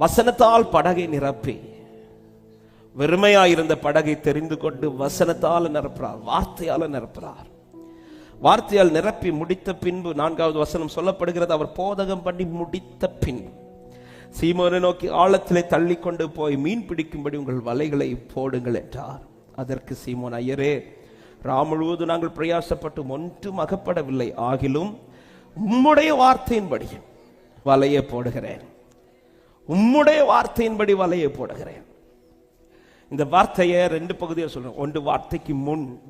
வசனத்தால் படகை நிரப்பி. வெறுமையாயிருந்த படகை தெரிந்து கொண்டு வசனத்தால் நிரப்புறார் வார்த்தையால நிரப்புறார். வார்த்தையால் நிரப்பி முடித்த பின்பு நான்காவது வசனம் சொல்லப்படுகிறது அவர் போதகம் பண்ணி முடித்த பின். சீமோனை நோக்கி ஆழத்திலே தள்ளி கொண்டு போய் மீன் பிடிக்கும்படி உங்கள் வலைகளை போடுங்கள் என்றார். அதற்கு சீமோன் ஐயரே ராம் முழுவதும் நாங்கள் பிரயாசப்பட்டு ஒன்றும் அகப்படவில்லை. ஆகிலும் உம்முடைய வார்த்தையின்படி வலையை போடுகிறேன். உம்முடைய வார்த்தையின்படி வலையை போடுகிறேன். இந்த வார்த்தையை ரெண்டு பகுதியாக சொல்றேன். ஒன்று வார்த்தைக்கு முன்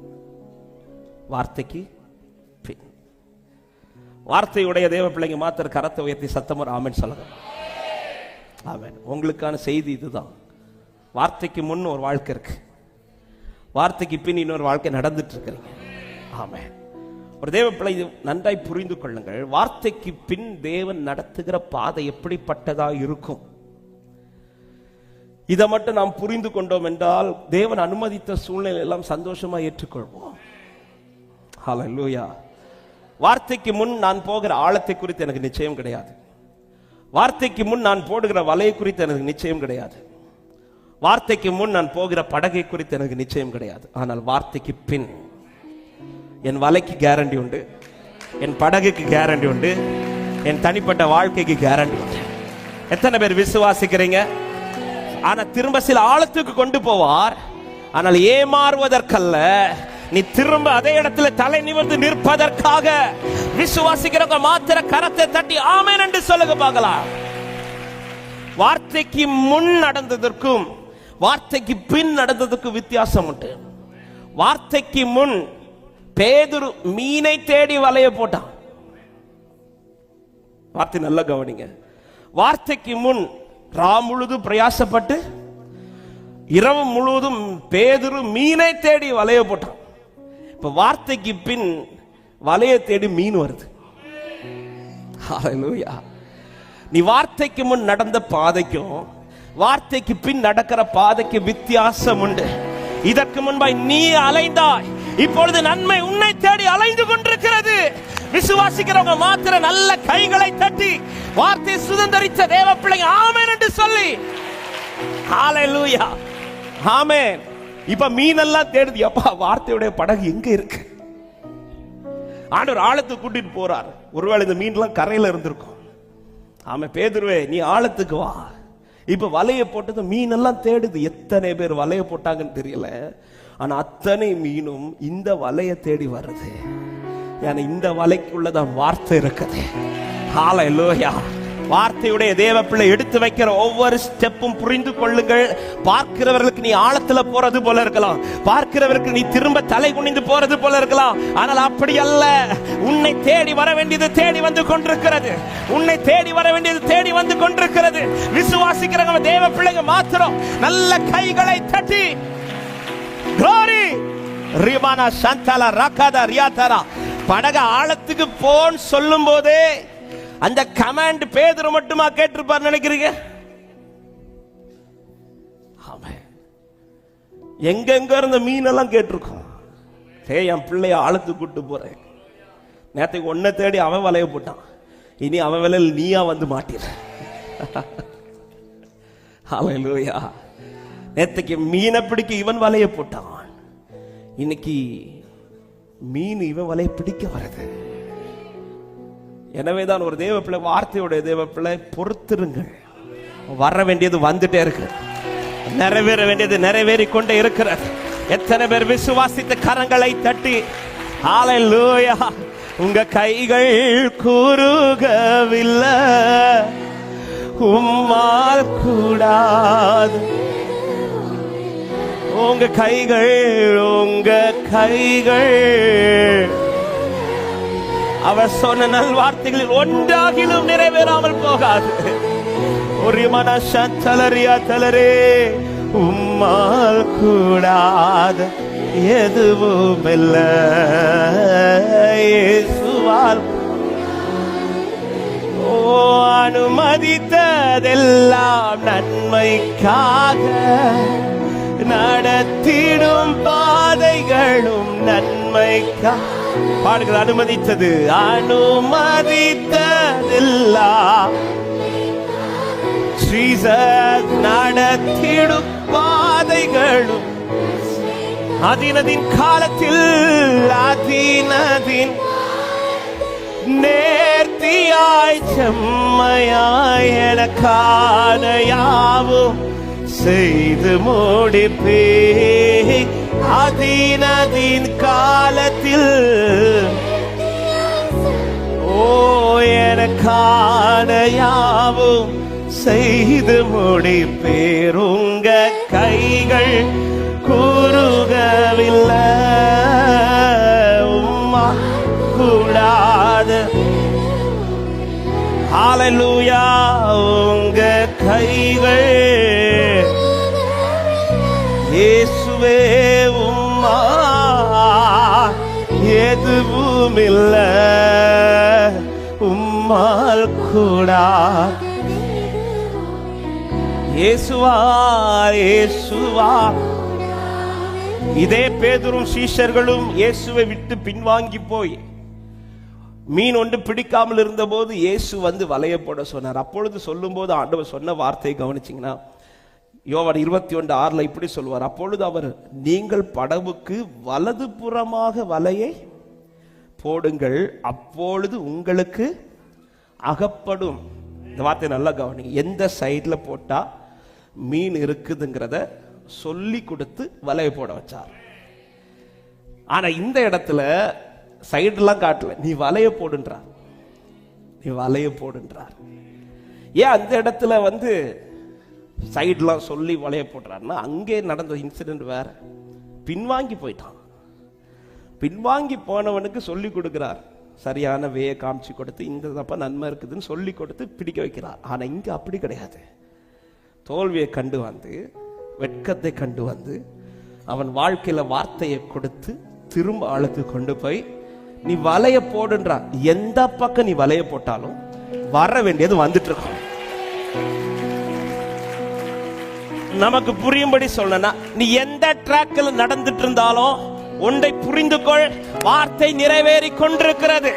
வார்த்தைக்கு பின். வார்த்தையுடைய தேவ பிள்ளைங்க மாத்திர கரத்தை உயர்த்தி சத்தமர் ஆமன் சொல்லுங்க. ஆமன். உங்களுக்கான செய்தி இதுதான். வார்த்தைக்கு முன் ஒரு வாழ்க்கை இருக்கு. வார்த்தைக்கு பின் இன்னொரு வாழ்க்கை நடந்துட்டு இருக்கிறீங்க. ஆமென். ஒரு தேவ பிள்ளை நன்றாய் புரிந்து கொள்ளுங்கள். வார்த்தைக்கு பின் தேவன் நடத்துகிற பாதை எப்படிப்பட்டதா இருக்கும்? இதை மட்டும் நாம் புரிந்து கொண்டோம் என்றால் தேவன் அனுமதித்த சூழ்நிலை எல்லாம் சந்தோஷமா ஏற்றுக்கொள்வோம். ஹalleluya வார்த்தைக்கு முன் நான் போகிற ஆழத்தை குறித்து எனக்கு நிச்சயம் கிடையாது. வார்த்தைக்கு முன் நான் போடுகிற வலையை குறித்து எனக்கு நிச்சயம் கிடையாது. வார்த்தைக்கு முன் நான் போகிற படகை குறித்து எனக்கு நிச்சயம் கிடையாது. ஆனால் வார்த்தைக்கு பின் என் வலைக்கு கேரண்டி உண்டு. என் படகுக்கு கேரண்டி உண்டு. என் தனிப்பட்ட வாழ்க்கைக்கு கேரண்டி உண்டு. எத்தனை பேர் விசுவாசிக்கிறீங்க? ஆனா திரும்ப சில ஆழத்துக்கு கொண்டு போவார். ஆனால் ஏமாறுவதற்கல்ல. நீ திரும்ப அதே இடத்துல தலை நிமிர்ந்து நிற்பதற்காக விசுவாசிக்கிறவங்க மாத்திர கரத்தை தட்டி ஆமென் என்று சொல்லுங்க பார்க்கலாம். வார்த்தைக்கு முன் நடந்ததற்கும் வார்த்தைக்கு பின் நடந்ததற்கும் வித்தியாசம் உண்டு. வார்த்தைக்கு முன் பேதுரு மீனை தேடி வலைய போட்டான். வார்த்தை நல்லா கவனிங்க. வார்த்தைக்கு முன் ரா முழுதும் பிரயாசப்பட்டு இரவு முழுவதும் பேதுரு மீனை தேடி வலைய போட்டான். இப்ப வார்த்தைக்கு பின் வலைய தேடி மீன் வருது. நீ வார்த்தைக்கு முன் நடந்த பாதைக்கும் வார்த்தைக்கு பின் நடக்கிற பாதைக்கு வித்தியாசம் உண்டு. இதற்கு முன்பாய் நீ அலைந்தாய். இப்பொழுது நன்மை உன்னை தேடி அலைந்து கொண்டிருக்கிறது. விசுவாசிக்கிறவங்க மாத்திர நல்ல கைகளை தட்டி வார்த்தை சுதந்திரித்த தேவ பிள்ளைங்க ஆமேன் என்று சொல்லி. ஹalleluya. ஆமென். இப்ப மீனெல்லாம் தேடுது. அப்பா வார்த்தையுடைய படகு எங்க இருக்கு? ஆண்டவர் ஆழத்துக்கு கூட்டிட்டு போறார். ஒருவேளை இந்த மீன்லாம் கரையில இருந்திருக்கும். ஆமா பேதுருவே நீ ஆழத்துக்கு வா. இப்ப வலைய போட்டது மீனெல்லாம் தேடுது. எத்தனை பேர் வலைய போட்டாங்கன்னு தெரியல. ஆனால் அத்தனை மீனும் இந்த வலைய தேடி வருது ஏன்னா இந்த வலைக்குள்ளதான் வார்த்தை இருக்குது. ஹalleluya வார்த்தையுடைய தேவ பிள்ளை எடுத்து வைக்கிற ஒவ்வொரு ஸ்டெப்பும் புரிந்து கொள்ளுங்கள். பார்க்கிறவர்களுக்கு நீ ஆழத்துல போறது போல இருக்கலாம். பார்க்கிறவருக்கு நீ திரும்ப தலை குனிந்து போறது போல இருக்கலாம். ஆனால் அப்படி அல்ல. உன்னை தேடி வர வேண்டியது தேடி வந்து கொண்டிருக்கிறது. உன்னை தேடி வர வேண்டியது தேடி வந்து கொண்டிருக்கிறது. விசுவாசிக்கிறவங்க தேவ பிள்ளைங்க மாத்திரம் நல்ல கைகளை தட்டி glory. ரிபானா சந்தாலா ரகாதா ரியாதாரா படக ஆழத்துக்கு போன்னு சொல்லும் போதே அந்த கமாண்ட் பேதர் மட்டுமா கேட்டிருப்பார் நினைக்கிறீங்க? ஆமென். எங்கெங்க இருந்த மீனெல்லாம் கேட்டிருக்கோம். சே என் பிள்ளைய ஆழத்துக்கு கூட்டு போறேன். நேற்றுக்கு ஒன்ன தேடி அவன் வலைய போட்டான். இனி அவன் விலையில் நீயா வந்து மாட்டிற ஹalleluya நேற்றுக்கு மீனை பிடிக்க இவன் வலைய போட்டான். இன்னைக்கு மீன் இவன் வலைய பிடிக்க வருது எனவேதான் ஒரு தேவ பிள்ளை வார்த்தையுடைய தேவ பிள்ளை பொறுத்திருங்கள். வர வேண்டியது வந்துட்டே இருக்கு. நிறைவேற வேண்டியது நிறைவேறி கொண்டே இருக்கிறது. எத்தனை பேர் விசுவாசித்த கரங்களை தட்டி ஹalleluya உங்க கைகள் கூறுகவில்லை. உம்மால் கூடாது. உங்க கைகள் உங்க கைகள். அவர் சொன்ன நல்வார்த்தைகளில் ஒன்றாகிலும் நிறைவேறாமல் போகாது. ஒரு மனசலரியா தலரே உம்மால் கூடாத. எதுவும் இல்ல. ஓ அனுமதித்ததெல்லாம் நன்மைக்காக. நடத்திடும் பாதைகளும் நன்மைக்கா. பாடுகள் அனுமதித்தது அனுமதித்ததில்லா. ஸ்ரீசர் நடத்திடும் பாதைகளும் அதினதின் காலத்தில் அதினதின் நேர்த்தியாய் செம்மையாய் எனக்கான யாவும் செய்து முடிப்பே. அதீனதின் காலத்தில் ஓ எனக்கான யாவும் செய்து முடிப்பேருங்க கைகள் கூறுகவில்லை. உம்மா கூடாது. ஹalleluya உங்க கைகள் இயேசுவே உம்மா எதுவும் இல்ல உம்மால் கூடா. இயேசுவா இயேசுவா. இதே பேதரும் சீஷர்களும் இயேசுவை விட்டு பின்வாங்கி போய் மீன் ஒன்று பிடிக்காமல் இருந்தபோது இயேசு வந்து வலையப்பட சொன்னார். அப்பொழுது சொல்லும்போது ஆண்டவர் சொன்ன வார்த்தையை கவனிச்சிங்கன்னா யோவான் இருபத்தி ஒன்று ஆறில் இப்படி சொல்லுவார் அப்பொழுது அவர் நீங்கள் படவுக்கு வலது புறமாக வலையை போடுங்கள் அப்பொழுது உங்களுக்கு அகப்படும். இந்த வார்த்தை நல்லா கவனிங்க. எந்த சைடில் போட்டால் மீன் இருக்குதுங்கிறத சொல்லி கொடுத்து வலையை போட வச்சார். ஆனால் இந்த இடத்துல சைடெலாம் காட்டல. நீ வலையை போடுன்றார். நீ வலையை போடுன்றார். ஏன் அந்த இடத்துல வந்து சைடெலாம் சொல்லி வளைய போடுறாருன்னா அங்கே நடந்த இன்சிடென்ட் வேற. பின்வாங்கி போயிட்டான். பின்வாங்கி போனவனுக்கு சொல்லி கொடுக்குறார். சரியான வேயை காமிச்சு கொடுத்து இந்த தப்ப நன்மை இருக்குதுன்னு சொல்லி கொடுத்து பிடிக்க வைக்கிறார். ஆனால் இங்கே அப்படி கிடையாது. தோல்வியை கண்டு வந்து வெட்கத்தை கண்டு வந்து அவன் வாழ்க்கையில் வார்த்தையை கொடுத்து திரும்ப ஆளுக்கு கொண்டு போய் நீ வலைய போடுன்றான். எந்த பக்கம் நீ வலைய போட்டாலும் வர வேண்டியது வந்துட்டு இருக்கான் நமக்கு புரியும்படி சொல்லனா நீ எந்த ட்ராக்கில் நடந்துட்டு இருந்தாலும் ஒன்றை புரிந்து கொள் வார்த்தை நிறைவேறி கொண்டிருக்கிறது.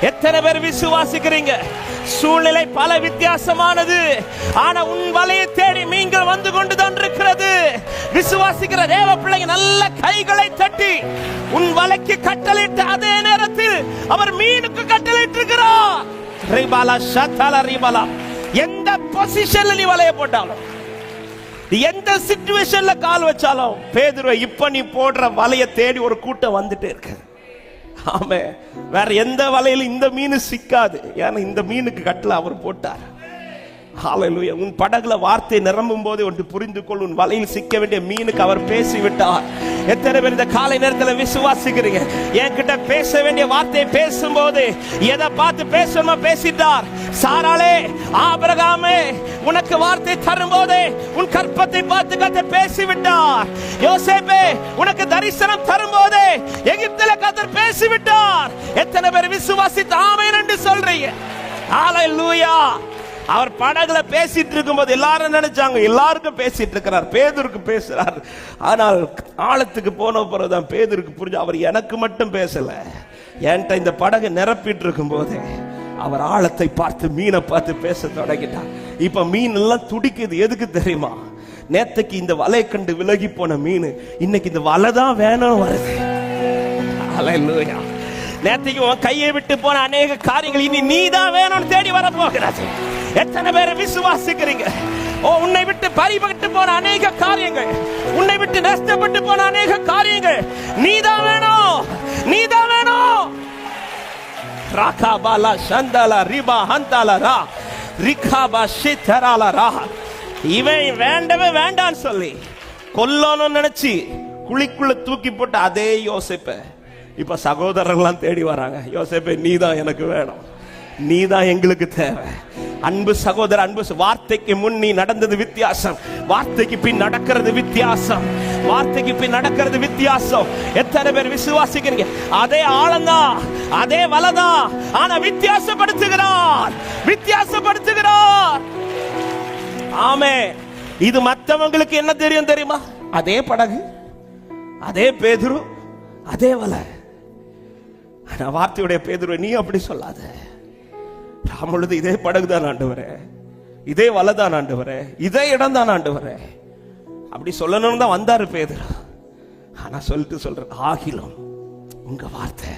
எத்தனை பேர் விசுவாசிக்கிறீங்க? சூழ்நிலை பல வித்தியாசமானது. ஆனா உன் வலையை தேடி மீன்கள் வந்து கொண்டுதான் இருக்கிறது. விசுவாசிக்கிற தேவ பிள்ளைங்க நல்ல கைகளை தட்டி உன் வலைக்கு கட்டளிட்டு அதே நேரத்தில் அவர் மீனுக்கு கட்டளையிட்டு இருக்கிறார் ரிபாலா ஷத்தாலா ரிபாலா. எந்த பொசிஷன்ல நீ வலைய போட்டாலும். எந்த சிச்சுவேஷன்ல கால் வச்சாலும் பேதுரு இப்ப நீ போடுற வலைய தேடி ஒரு கூட்டம் வந்துட்டே இருக்கு. ஆமே வேற எந்த வலையில இந்த மீன் சிக்காது. ஏன்னா இந்த மீனுக்கு கட்டல அவர் போட்டார். ஹalleluya உன் படகுல வார்த்தை நிரம்பும் போது ஒன்று புரிந்து கொள் உன் வலையில் சிக்க வேண்டிய மீனுக்கு அவர் பேசிவிட்டார். எத்தனை பேர் இந்த காலை நேரத்தில் விசுவாசிக்கிறீங்க? என்கிட்ட பேச வேண்டிய வார்த்தையை பேசும்போது எதை பார்த்து பேசணுமோ பேசிட்டார். சாராளே ஆபரகாமே உனக்கு வார்த்தை தரும்போது உன் கற்பத்தை பார்த்து கத்த பேசிவிட்டார். யோசேப்பே உனக்கு தரிசனம் தரும்போது எகிப்தில கத்தர் பேசிவிட்டார். எத்தனை பேர் விசுவாசித்து ஆமென் என்று சொல்றீங்க? ஹalleluya அவர் படகுல பேசிட்டு இருக்கும்போது எல்லாரும் நினைச்சாங்க எல்லாருக்கும் பேசிட்டு இருக்கிறார் பேதருக்கு பேசுறார். ஆனால் ஆழத்துக்கு போன பிறகுதான் பேதருக்கு புரிஞ்சு அவர் எனக்கு மட்டும் பேசல. என்கிட்ட இந்த படகு நிரப்பிட்டு இருக்கும் போதே அவர் ஆழத்தை பார்த்து மீனை பார்த்து பேச தொடங்கிட்டார். இப்ப மீன் எல்லாம் துடிக்குது எதுக்கு தெரியுமா? நேத்தைக்கு இந்த வலை கண்டு விலகி போன மீன் இன்னைக்கு இந்த வலை தான் வேணும் வருது. அலையா நேத்தைக்கு உன் கையை விட்டு போன அநேக காரியங்கள் இனி நீ தான் வேணும்னு தேடி வர போகிறது எத்தனை பேர் விசுவாசிக்கிறீங்க? ஓ உன்னை விட்டு பறிபட்டு போன அநேக காரியங்கள் உன்னை விட்டு நஷ்டப்பட்டு போன அநேக காரியங்கள் நீ தான் வேணும் நீ தான் வேணும். ராகாபாலா சந்தாலா ரிபா ஹந்தாலா ரா ரிகாபா ஷித்தராலா ரா. இவன் வேண்டவே வேண்டான்னு சொல்லி கொல்லணும்னு நினைச்சு குழிக்குள்ள தூக்கி போட்டு அதே யோசிப்ப இப்ப சகோதரர்கள்லாம் தேடி வராங்க. யோசிப்பே நீ தான் எனக்கு வேணும். நீ தான் எங்களுக்கு தேவை. அன்பு சகோதர அன்பு வார்த்தைக்கு முன் நீ நடந்தது வித்தியாசம். வார்த்தைக்கு பின் நடக்கிறது வித்தியாசம். வார்த்தைக்கு பின் நடக்கிறது வித்தியாசம். எத்தனை பேர் விசுவாசிக்கிறீங்க? அதே ஆழம்தான் அதே வலதான் ஆனா வித்தியாசப்படுத்துகிறார். வித்தியாசப்படுத்துகிறார். ஆமே. இது மத்தவங்களுக்கு என்ன தெரியும் தெரியுமா? அதே படகு அதே பேதுரு அதே வலை. நான் வார்த்தையுடைய பேதுருவை நீ அப்படி சொல்லாத. ராமொழுது இதே படகு தான் ஆண்டவரே. இதே வலதான் ஆண்டவரே. இதே இடம் தான் ஆண்டவரே. அப்படி சொல்லணும்னு தான் வந்தாரு பேதுரு. ஆனா சொல்லிட்டு சொல்ற ஆகிலும் உங்க வார்த்தை